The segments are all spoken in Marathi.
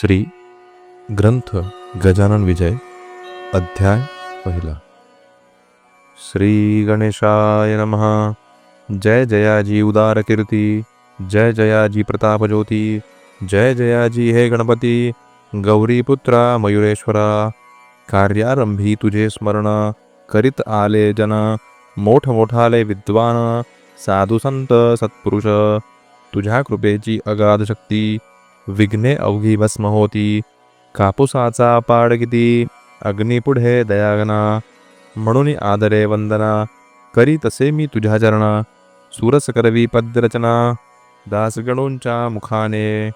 श्री ग्रंथ गजानन विजय अध्याय पहिला. श्री गणेशाय नमः. जय जयाजी उदार कीर्ती जय जयाजी प्रताप ज्योती जय जयाजी हे गणपती. गौरीपुत्रा मयुरेश्वरा. कार्यारंभी तुझे स्मरण. करीत आले जन. मोठमोठाले विद्वान. साधुसंत सत्पुरुष. तुझ्या कृपेची अगाध शक्ती. विघ्ने अवघी भस्म होती कापुसाचा पाड किती अग्निपुढे दयागना म्हणून आदरे वंदना करी तसे मी तुझ्या चरणा। सुरस करवी पद्यरचना दासगणूंच्या मुखाने।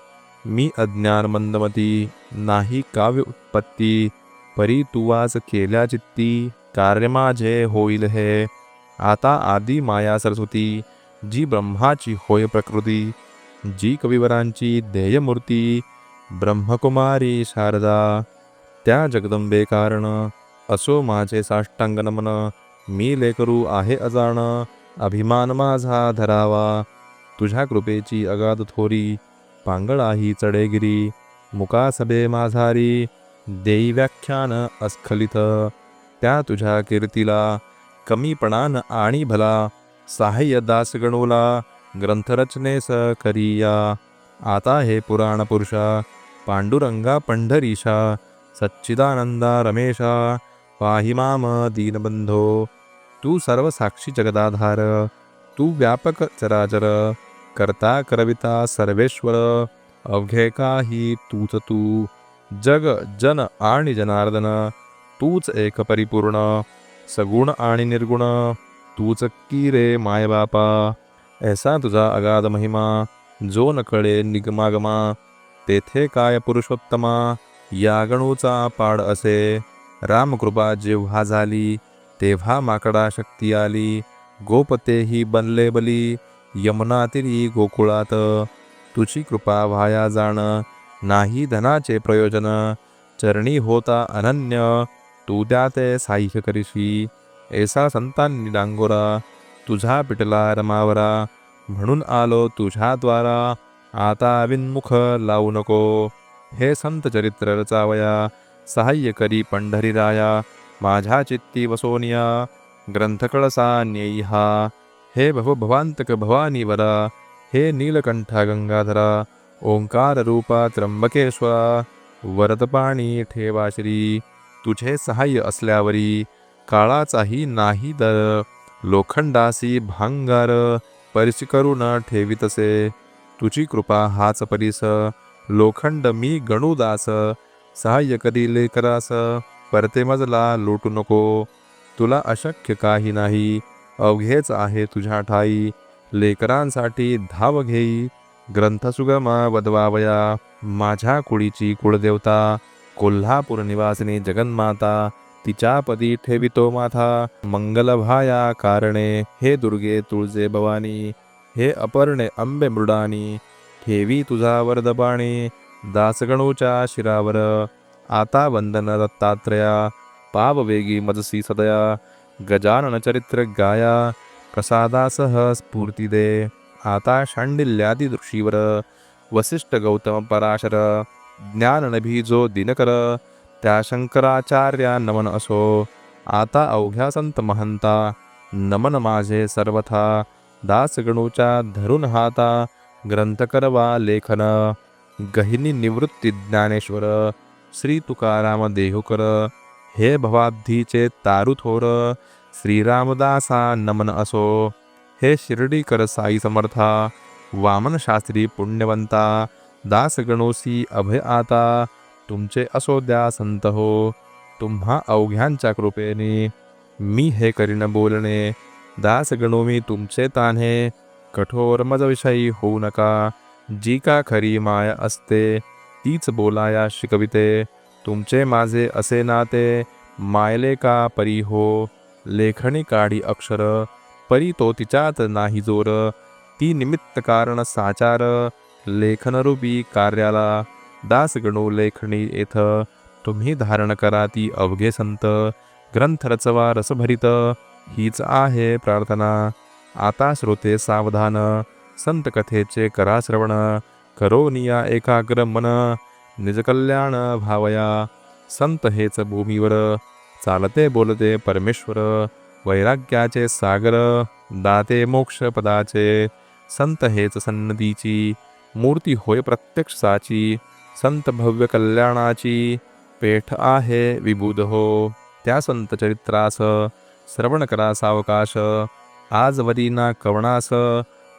मी अज्ञान मंदमती नाही काव्य उत्पत्ती। परी तुवास केल्या चित्ती कार्य माझे होईल हे। आता आदी माया सरस्वती जी ब्रह्माची होय प्रकृती। जी कविवरांची ध्येयमूर्ती ब्रह्मकुमारी शारदा. त्या जगदंबे कारण असो माझे साष्टांग नमन मी लेकरू आहे अजाण अभिमान माझा धरावा. तुझ्या कृपेची अगाध थोरी पांगळाही चढेगिरी मुकासबे माझारी देई व्याख्यान अस्खलित. त्या तुझ्या कीर्तीला कमीपणान आणि भला सहाय्य दास ग्रंथरचने ग्रंथरचनेस करिया। आता हे पुराण पुरुषा पांडुरंगा पंढरीशा सच्चिदानंदा रमेशा पाहिमाम दीनबंधो। तू सर्व साक्षी जगदाधार तू व्यापक चराचर करता करविता सर्वेश्वर अवघे काही तूच तू जग जन आणि जनार्दन तूच एक परिपूर्ण सगुण आणि निर्गुण तूच की रे मायबापा। ऐसा तुझा अगाध महिमा जो नकळे निगमागमा तेथे काय पुरुषोत्तमा यागणूचा पाड असे. रामकृपा जेव्हा झाली तेव्हा माकडा शक्ती आली. गोपतेही बनले बली यमुनातिरी गोकुळात. तुझी कृपा व्हाया जाण नाही धनाचे प्रयोजन. चरणी होता अनन्य तू त्या ते साह्य करीशी. ऐसा संतांनी डांगोरा तुझा पिटला रमावरा म्हणून आलो तुझ्याद्वारा आता विन्मुख लावू नको. हे संत चरित्र रचावया सहाय्य करी पंढरीराया. माझ्या चित्ती वसोनिया ग्रंथकळसा नेहा हे भवभवांतक भवानी वरा हे नीलकंठा गंगाधरा. ओंकार रूपा त्र्यंबकेश्वरा वरदपाणी ठेवाश्री तुझे सहाय्य असल्यावरी काळाचाही नाही दर. लोखंडासी भांगार परिस करून ठेवितसे. तुझी कृपा हाच परीस. लोखंड मी गणुदास. सहाय्य कधी लेकरास परते मजला लुटू नको. तुला अशक्य काही नाही. अवघेच आहे तुझ्या ठाई. लेकरांसाठी धाव घेई. ग्रंथसुगमा वदवावया. माझ्या कुळीची कुळदेवता. कोल्हापूर निवासिनी जगन्माता. तिच्या पदी ठेवितो माथा मंगलभाया कारणे. हे दुर्गे तुळजे भवानी हे अपर्णे अंबे मृडानी ठेवी तुझा वरदबाणी दासगणूच्या शिरावर. आता वंदन दत्तात्रया पाववेगी मजसी सदया गजानन चरित्र गाया प्रसादासह स्फूर्ती दे. आता शांडिल्यादी दृशीवर वसिष्ठ गौतम पराशर ज्ञाननभी जो दिनकर त्या शंकराचार्या नमन असो. आता अवघ्या संत महंता नमन माझे सर्वथा. दासगणूच्या धरून हाता ग्रंथकरवा लेखन. गहिनी निवृत्ती ज्ञानेश्वर श्री तुकाराम देहुकर. हे भवाब्धीचे तारुथोर श्रीरामदासा नमन असो. हे शिर्डीकर साई समर्था वामनशास्त्री पुण्यवंता. दासगणोसी अभय आता. तुमचे असो द्या संत हो तुम्हा अवघ्यांच्या कृपेने मी हे करीन बोलणे. दास गणो मी तुमचे तान्हे कठोर मजविषयी होऊ नका. जी का खरी माय असते तीच बोलाया शिकविते. तुमचे माझे असे नाते मायले का परी हो? लेखणी काढी अक्षर परी तो तिच्यात नाही जोर. ती निमित्त कारण साचार लेखनरूपी कार्याला दासगणू लेखणी येथ तुम्ही धारण करा ती अवघे संत ग्रंथ रचवा रसभरित हीच आहे प्रार्थना. आता श्रोते सावधान संत कथेचे करा श्रवण करो निया एकाग्र मन निजकल्याण भावया संत हेच भूमीवर चालते बोलते परमेश्वर वैराग्याचे सागर दाते मोक्ष पदाचे संत हेच सन्नदीची मूर्ती होय प्रत्यक्ष साची संत भव्य कल्याणाची पेठ आहे विबुध हो. त्या संत चरित्रास श्रवण करा सावकाश. आज वरीना कवणास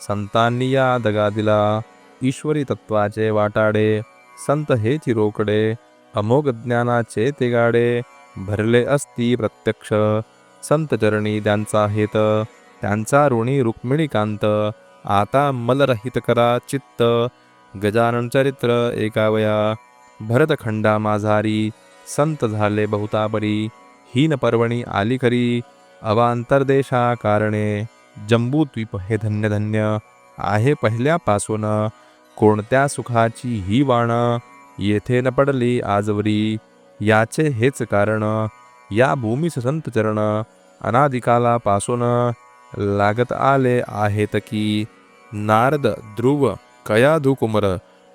संतांनी या दगा दिला ईश्वरी तत्वाचे वाटाडे संत हे चिरोकडे. अमोघ ज्ञानाचे ते गाडे भरले असती प्रत्यक्ष. संत चरणी त्यांचा हेत त्यांचा ऋणी रुक्मिणीकांत. आता मलरहित करा चित्त. गजानन चरित्र एकावया. भरतखंडा माझारी संत झाले बहुतापरी हीन पर्वणी आली खरी अवांतरदेशा कारणे जंबूद्वीप हे धन्य धन्य आहे पहिल्यापासून. कोणत्या सुखाची ही वाण येथे न पडली आजवरी. याचे हेच कारण या भूमीस संत चरण अनादिकालापासून लागत आले आहेत की. नारद ध्रुव कयाधुकुमर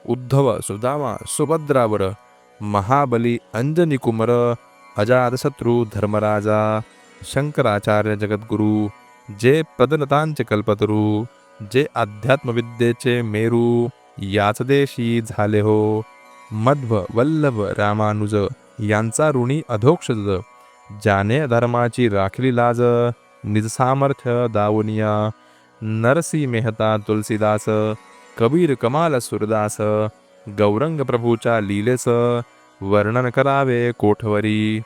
उद्धव सुदामा सुभद्रावर महाबली अंजनी कुमर अजातशत्रू धर्मराजा शंकराचार्य जगद्गुरू जे प्रदनतांचे कल्पतरू जे अध्यात्मविद्येचे मेरू याच देशी झाले हो. मध्व वल्लभ रामानुज यांचा ऋणी अधोक्षज ज्याने धर्माची राखली लाज निज सामर्थ्य दावनिया नरसी मेहता तुलसीदास कबीर कमाल सुरदास गौरंग प्रभूच्या लीलेचं वर्णन करावे कोठवरी.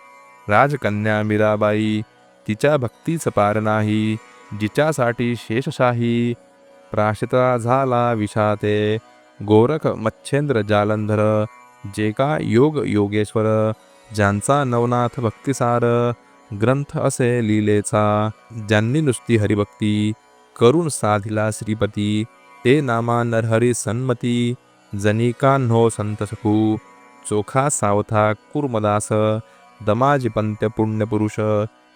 राजकन्या मीराबाई तिच्या भक्तीच पार नाही जिच्यासाठी शेषशाही. प्राशिता झाला विषाते गोरख मच्छेंद्र जालंधर जे का योग योगेश्वर ज्यांचा नवनाथ भक्तिसार ग्रंथ असे लीलेचा ज्यांनी नुसती हरिभक्ती करून साधिला श्रीपती. ते नामा नरहरी सन्मती जनिकान्हो संत सखू चोखा सावथा कुर्मदास दमाजिपंत्य पुण्यपुरुष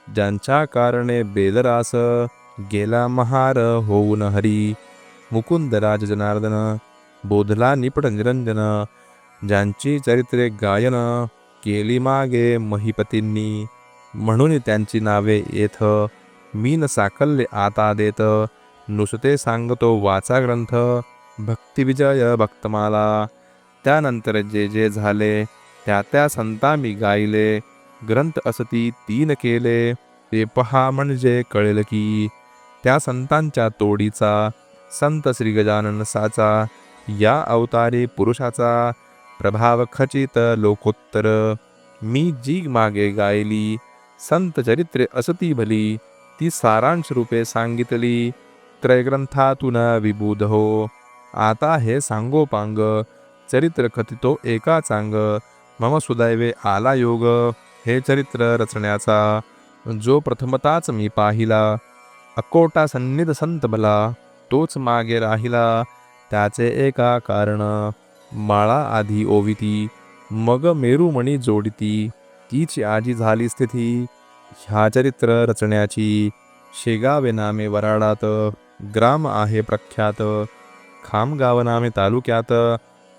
ज्यांच्या कारणे बेदरास गेला महार होऊन हरी मुकुंद राज जनार्दन बोधला निपट निरंजन ज्यांची चरित्रे गायन केली मागे महिपतींनी म्हणून त्यांची नावे येथ मीन साकल्य आता देत नुसते सांगतो वाचा ग्रंथ भक्तिविजय भक्तमाला. त्यानंतर जे जे झाले त्या त्या संता मी गायले. ग्रंथ असती तीन केले ते पहा म्हणजे कळेल की त्या संतांच्या तोडीचा संत श्री गजानन साचा या अवतारी पुरुषाचा प्रभाव खचित लोकोत्तर. मी जी मागे गायली संत चरित्रे असती भली ती सारांश रूपे सांगितली. त्रयग्रंथातून विबुध। हो आता हे सांगोपांग चरित्र कथितो एका चांग मम सुदैवे आला योग हे चरित्र रचण्याचा जो प्रथमताच मी पाहिला अकोटा सन्निध संत भला तोच मागे राहिला त्याचे एका कारण माळा आधी ओविती मग मेरुमणी जोडिती तीच आजी झाली स्थिती ह्या चरित्र रचण्याची शेगावे नामे वराडात ग्राम आहे प्रख्यात. खामगाव नामे तालुक्यात.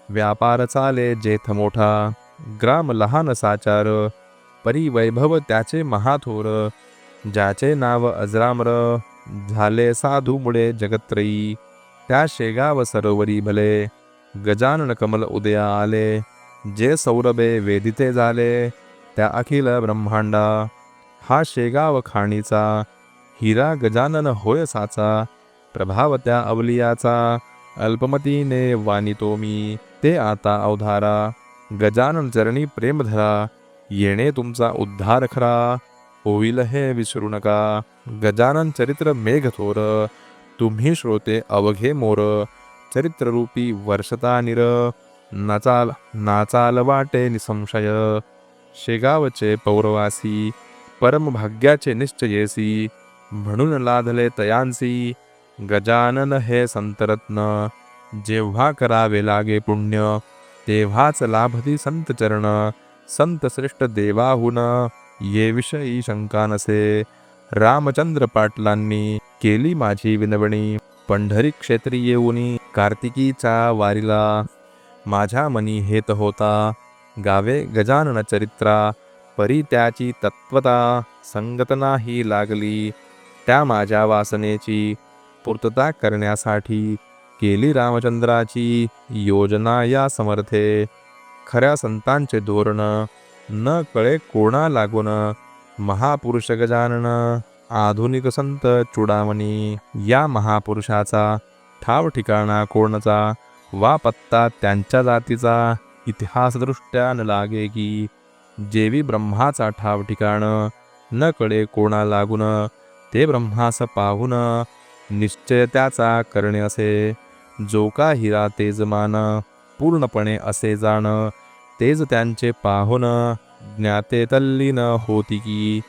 व्यापार चाले जेथ मोठा. ग्राम लहान साचार. परिवैभव त्याचे महाथोर. ज्याचे नाव अजरामर. झाले साधू मुळे जगत्रयी. त्या शेगाव सरोवरी भले. गजानन कमल उदया आले. जे सौरभे वेदिते झाले. त्या अखिल ब्रह्मांडा. हा शेगाव खाणीचा. हिरा गजानन होय साचा. प्रभाव त्या अवलियाचा अल्पमतीने वानितो मी ते आता अवधारा. गजानन चरणी प्रेम धरा येणे तुमचा उद्धार खरा. होईल हे विसरू नका. गजानन चरित्र मेघथोर तुम्ही श्रोते अवघे मोर. चरित्ररूपी वर्षता निर नाचाल नाचाल वाटे निसंशय. शेगावचे पौरवासी परमभाग्याचे निश्चयेसी म्हणून लादले तयांसी. गजानन हे संतरत्न. जेव्हा करावे लागे पुण्य तेव्हाच लाभती संत चरण. संत श्रेष्ठ देवाहून ये विषयी शंका नसे. रामचंद्र पाटलांनी केली माझी विनवणी. पंढरी क्षेत्री येऊनी कार्तिकीचा वारीला. माझ्या मनी हेत होता गावे गजानन चरित्रा. परी त्याची तत्वता संगत नाही लागली. त्या माझ्या वासनेची पूर्तता करण्यासाठी केली रामचंद्राची योजना या समर्थे. खऱ्या संतांचे धोरण न कळे कोणा लागून महापुरुष गजानन आधुनिक संत चुडामणी या महापुरुषाचा ठाव ठिकाणा कोणचा वा पत्ता त्यांच्या जातीचा इतिहासदृष्ट्या न लागे की जेवी ब्रह्माचा ठाव ठिकाण न कळे कोणा लागून ते ब्रह्मास पाहून निश्चय त्याचा करणे असे. जो का हिरा तेजमान पूर्णपणे असे जाण तेज त्यांचे पाहून ज्ञाते तल्लीन होती की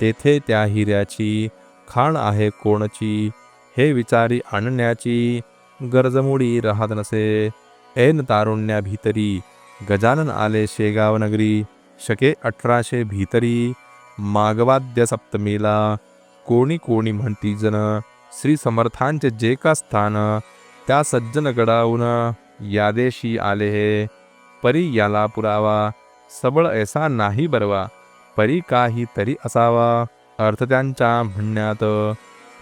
तेथे त्या हिऱ्याची खाण आहे कोणची हे विचारी आणण्याची गरजमुडी राहत नसे. ऐन तारुण्या भीतरी गजानन आले शेगाव नगरी शके अठराशे भीतरी मागवाद्य सप्तमीला कोणी कोणी म्हणती जन श्री समर्थांचे जे का स्थान त्या सज्जनगडाहून यादेशी आले हे. परी याला पुरावा सबळ ऐसा नाही बरवा परी काही तरी असावा अर्थ त्यांच्या म्हणण्यात.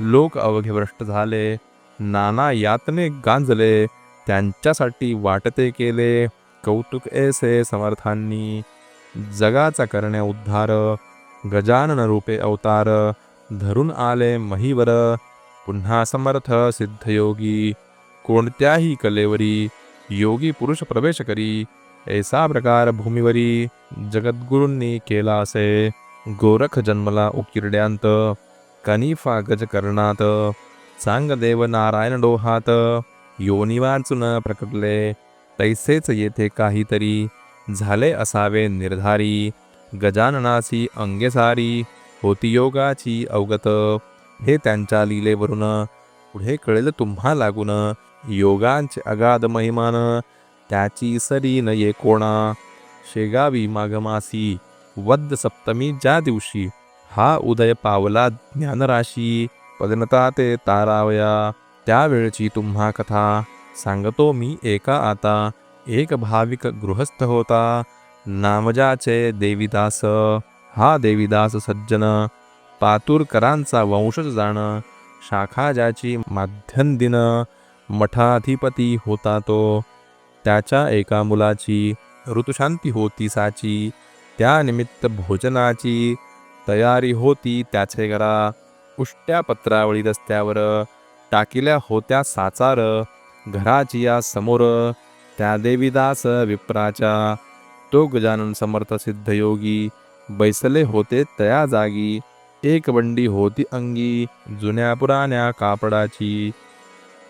लोक अवघेभ्रष्ट झाले नाना यातने गांजले त्यांच्यासाठी वाटते केले कौतुक ऐसे समर्थांनी. जगाचा करण्या उद्धार गजानन रूपे अवतार धरून आले महीवर पुन्हा समर्थ सिद्धयोगी. कोणत्याही कलेवरी योगी पुरुष प्रवेश करी. ऐसा प्रकार भूमीवरी जगद्गुरूंनी केला असे. गोरख जन्मला उकिरड्यांत कनिफा गज करणात. चांगदेव नारायण डोहात योनी वाचून प्रकटले. तैसेच येथे काहीतरी झाले असावे निर्धारी. गजाननाची अंगेसारी होती योगाची अवगत. हे त्यांच्या लीलेवरून पुढे कळेल तुम्हा लागून योगांचे अगाध महिमान त्याची सरी न ये कोणा. शेगावी माघमासी वद्य सप्तमी ज्या दिवशी हा उदय पावला ज्ञानराशी पदनता ते तारावया. त्यावेळची तुम्हा कथा सांगतो मी एका आता एक भाविक गृहस्थ होता. नामजाचे देवीदास हा देवीदास सज्जन पातुरकरांचा वंशज जाणं शाखा ज्याची माध्यंदिन मठाधिपती होता तो. त्याच्या एका मुलाची ऋतुशांती होती साची त्यानिमित्त भोजनाची तयारी होती त्याचे घरा. उष्ट्या पत्रावळी रस्त्यावर टाकिल्या होत्या साचार घराची या समोर त्या देवीदास विप्राच्या. तो गजानन समर्थ सिद्धयोगी बैसले होते तया जागी. एक बंडी होती अंगी जुन्या पुराण्या कापडाची.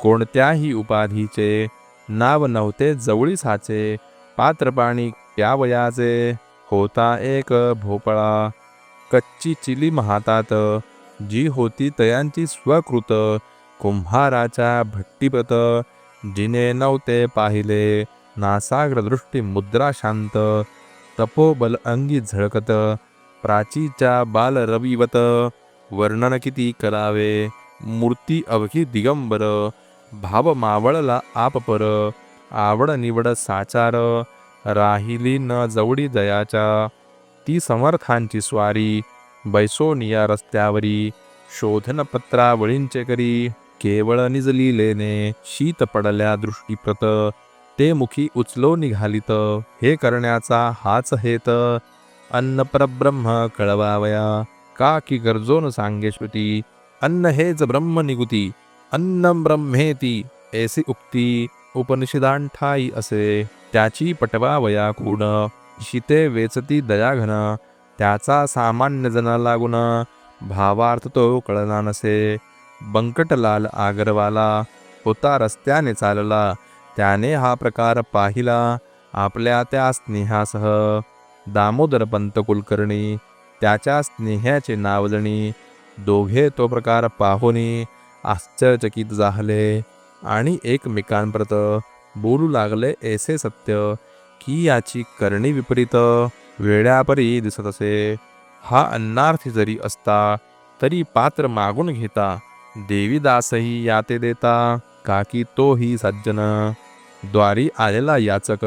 कोणत्याही उपाधीचे नाव नव्हते जवळी साचे पात्र पाणी प्यावयाचे होता एक भोपळा. कच्ची चिली महातात जी होती तयांची स्वकृत. कुंभाराच्या भट्टीपत जिने नव्हते पाहिले. नासाग्र दृष्टी मुद्रा शांत तपोबल अंगी झळकत. प्राचीच्या बालरविवत वर्णन किती करावे? मूर्ती अवघी दिगंबर भाव मावळला आपपर आवड निवड साचार राहिली न जवडी दयाच्या ती समर्थांची स्वारी बैसोनिया रस्त्यावरी शोधन पत्रावळींचे करी केवळ निजलीलेने शीत पडल्या दृष्टीप्रत ते मुखी उचलो निघालित हे करण्याचा हाच हेत अन्न परब्रह्म कळवावया. का की गरजोन सांगे श्रुती अन्न हेच ब्रह्म निगुती अन्न ब्रह्मेती ऐसी उक्ती उपनिषदांठाई असे. त्याची पटवावया कुण शिते वेचती दयाघन त्याचा सामान्य जना लागून भावार्थ तो कळना नसे. बंकटलाल आगरवाला होता रस्त्याने चालला त्याने हा प्रकार पाहिला आपल्या त्या स्नेहासह. दामोदर पंत कुलकर्णी त्याच्या स्नेहाचे नावजणी दोघे तो प्रकार पाहुनी आश्चर्यचकित झाले आणि एकमेकांप्रत बोलू लागले ऐसे सत्य की याची करणी विपरीत वेळ्यापरी दिसत असे. हा अन्नार्थी जरी असता तरी पात्र मागून घेता. देवीदासही याते देता काकी तोही सज्जन. द्वारी आलेला याचक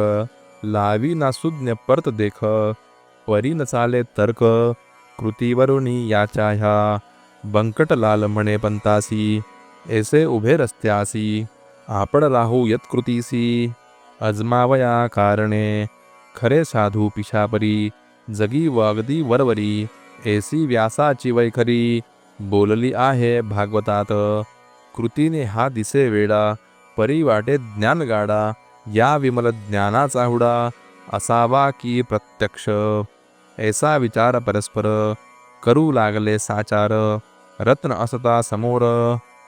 लावी नासुज्ञ परत देख परी न चाले तर्क कृतीवरुणी याच्या ह्या बंकटलाल म्हणे पंतासी ऐसे उभे रस्त्यासी आपण राहू यत्कृतीसी अजमावया कारणे खरे साधू पिशापरी जगी व अगदी वरवरी ऐसी व्यासाची वैखरी बोलली आहे भागवतात कृतीने हा दिसे वेडा परी वाटे ज्ञान गाडा या विमल ज्ञानाचा हुडा असावा की प्रत्यक्ष? ऐसा विचार परस्पर करू लागले साचार. रत्न असता समोर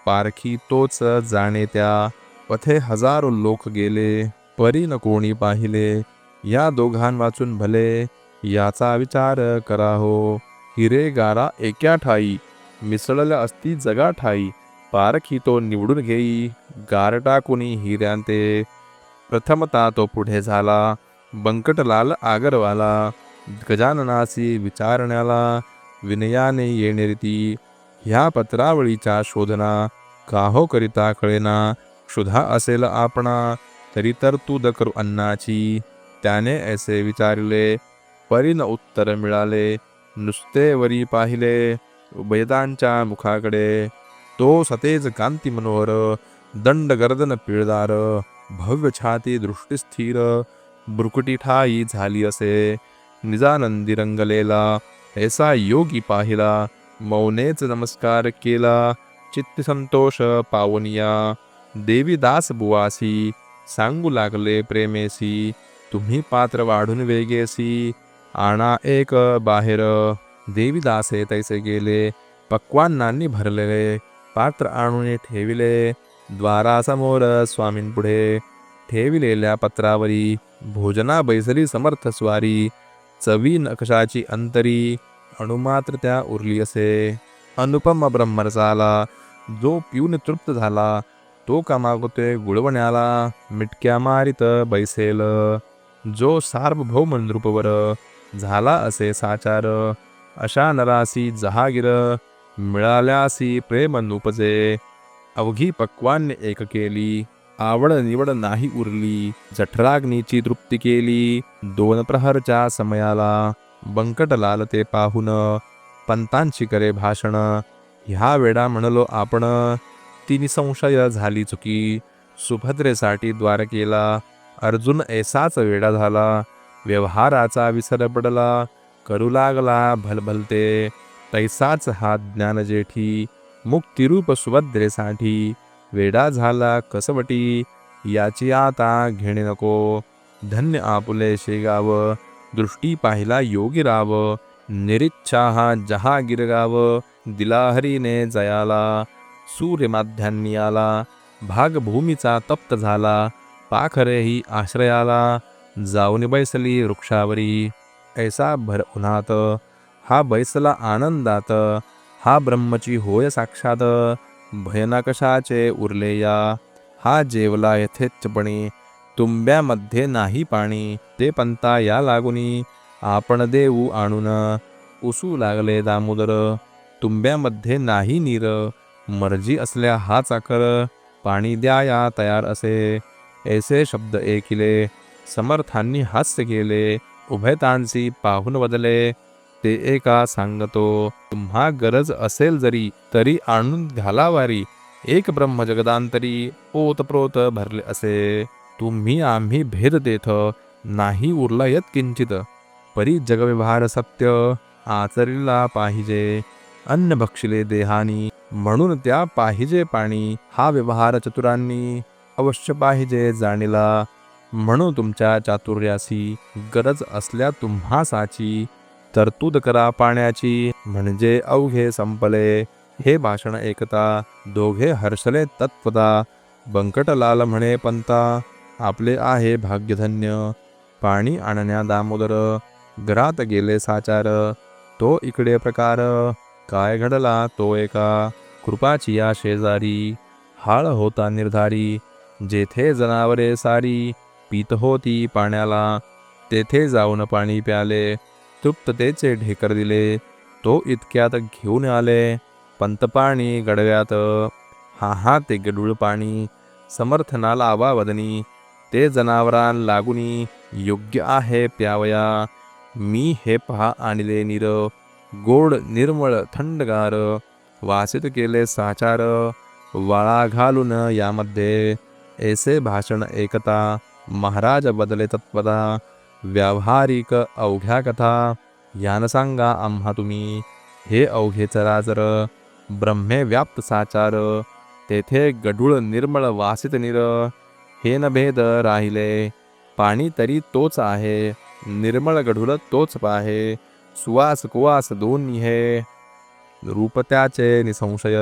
पारखी तोच जाणे त्या. पथे हजारो लोक गेले परी न कोणी पाहिले. या दोघां वाचून भले याचा विचार करा हो. हिरे गारा एक्या ठाई मिसळल्या असती जगा ठाई. पारखी तो निवडून घेई गारटा कुणी हिऱ्यांते. प्रथमता तो पुढे झाला. बंकटलाल आगरवाला गजाननासी विचारण्याला विनयाने येणे रीती ह्या पत्रावळीच्या शोधना काहो करिता कळेना क्षुधा असेल आपणा तरी तरतूद करू अन्नाची. त्याने ऐसे विचारले परीन उत्तर मिळाले नुसते वरी पाहिले वेदांच्या मुखाकडे. तो सतेज कांती मनोहर दंड गर्दन पिळदार भव्य छाती दृष्टी स्थिर ठाई झाली असे. निजानंदी रंगलेला ऐसा योगी पाहिला. मौनेच नमस्कार केला. चित्त संतोष पावनिया. देवीदास बुवासी सांगू लागले प्रेमेसी. तुम्ही पात्र वाढून वेगेसी. आणा एक बाहेर. देवीदासे तैसे गेले. पक्वान्नांनी भरलेले. पात्र आणून ठेविले. द्वारासमोर स्वामींपुढे ठेविलेल्या पत्रावरी भोजना बैसली समर्थ स्वारी चवी नकशाची अंतरी अणुमात्र त्या उरली असे. अनुपम ब्रह्मरसाला जो पिऊन तृप्त झाला तो का गुळवण्याला मिटक्या मारित बैसेल. जो सार्वभौम नृपवर झाला असे साचार अशा नरासी जहागीर मिळाल्यासी प्रेम नुपजे. अवघी पक्वान्य एक केली. आवड निवड नाही उरली. जठराग्नीची तृप्ती केली. दोन प्रहरच्या समयाला. बंकटलाल ते पाहून पंतांची करे भाषण. ह्या वेळा म्हणलो आपण तिनी संशय झाली चुकी. सुभद्रेसाठी द्वार केला. अर्जुन ऐसाच वेडा झाला. व्यवहाराचा विसर पडला. करू लागला भलभलते. तैसाच हा ज्ञान जेठी मुक्तिरूप सुभद्रेसाठी वेडा झाला कसवटी. याची आता घेणे नको. धन्य आपुले शेगाव. दृष्टी पाहिला योगी राव. निरिच्छा हा जहागीर गाव. दिला हरीने जयाला. सूर्यमाध्यान्नी आला. भागभूमीचा तप्त झाला. पाखरेही आश्रयाला. जाऊन बैसली वृक्षावरी. ऐसा भर उन्हात. हा बैसला आनंदात. हा ब्रह्मची होय साक्षात. भयनाकशाचे उरले या. हा जेवला यथेच्छपणे. तुंब्यामध्ये नाही पाणी. ते पंता या लागुनी. आपण देऊ आणून. उसू लागले दामोदर. तुंब्यामध्ये नाही नीर. मर्जी असल्या हा चाकर. पाणी द्या या तयार असे. ऐसे शब्द एकिले समर्थांनी हास्य केले. उभयतांसी पाहून बदले. ते एका सांगतो तुम्हा गरज असेल जरी तरी आणून घालावारी. एक ब्रह्मजगदांतरी ओतप्रोत भरले असे. तुम्ही आम्ही भेद देथ नाही उरला येत किंचित. परी जगव्यवहार सत्य आचरिला पाहिजे. अन्न भक्षिले देहानी म्हणून त्या पाहिजे पाणी. हा व्यवहार चतुरांनी अवश्य पाहिजे जाणीला. म्हणून तुमच्या चातुर्यासी गरज असल्या तुम्हासाची तरतूद करा पाण्याची. म्हणजे अवघे संपले. हे भाषण ऐकता दोघे हर्षले तत्वता बंकटलाल म्हणे पंता आपले आहे भाग्यधन्य. पाणी आणण्या दामोदर. घरात गेले साचार. तो इकडे प्रकार. काय घडला तो एका. कृपाची या शेजारी. हाळ होता निर्धारी. जेथे जनावरे सारी. पीत होती पाण्याला. तेथे जाऊन पाणी प्याले. तृप्ततेचे ढेकर दिले. तो इतक्यात घेऊन आले. पंतपाणी गडव्यात हा हा ते गडूळ पाणी. समर्थनाला आवावदनी ते जनावरां लागुनी योग्य आहे प्यावया. मी हे पहा आणले निर. गोड निर्मळ थंडगार. वासित केले साचार. वाळा घालून यामध्ये. ऐसे भाषण एकता. महाराज बदले तत्पदा व्यावहारिक अवघ्या कथा. यान सांगा आम्हा तुम्ही. हे अवघे चराचर ब्रह्मे व्याप्त साचार तेथे गढूळ निर्मळ वासित निर. हे न भेद राहिले पाणी तरी तोच आहे निर्मळ गढूळ तोच पाहे सुवास कुवास दोन्ही हे. रूप त्याचे निसंशय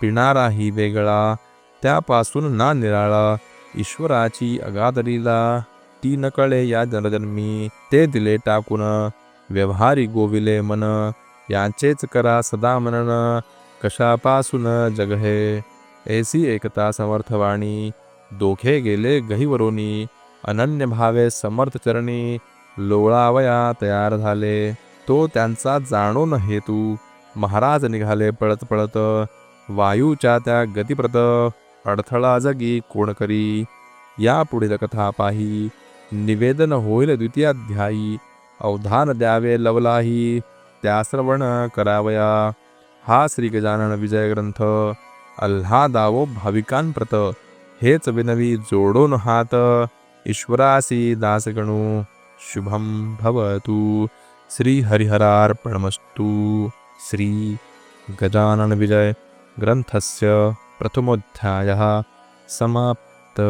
पिणाराही वेगळा त्यापासून ना निराळा ईश्वराची अगादरीला ती न कळे या जनजन्मी ते दिले टाकून. व्यवहारी गोविले मन. यांचेच करा सदा मनन. कशापासून जग हे ऐसी एकता समर्थवाणी. दोघे गेले गहिवरोनी. अनन्य भावे समर्थ चरणी. लोळावया तयार झाले. तो त्यांचा जाणो न हेतू. महाराज निघाले पळत पळत. वायूच्या त्या गतिप्रत अडथळा जगी कोण करी? या पुढील कथा पाही. निवेदन होईल द्वितीयाध्यायी. अवधान द्यावे लवलाही त्या श्रवण करावया. हा श्री गजानन विजय ग्रंथ अल्हादावो भाविकांप्रत. हेच विनवी जोडून हात. ईश्वरासी दासगणू शुभम भवतु. श्री हरिहरार्पणमस्तु श्री गजानन विजय ग्रन्थस्य प्रथमोऽध्यायः समाप्त.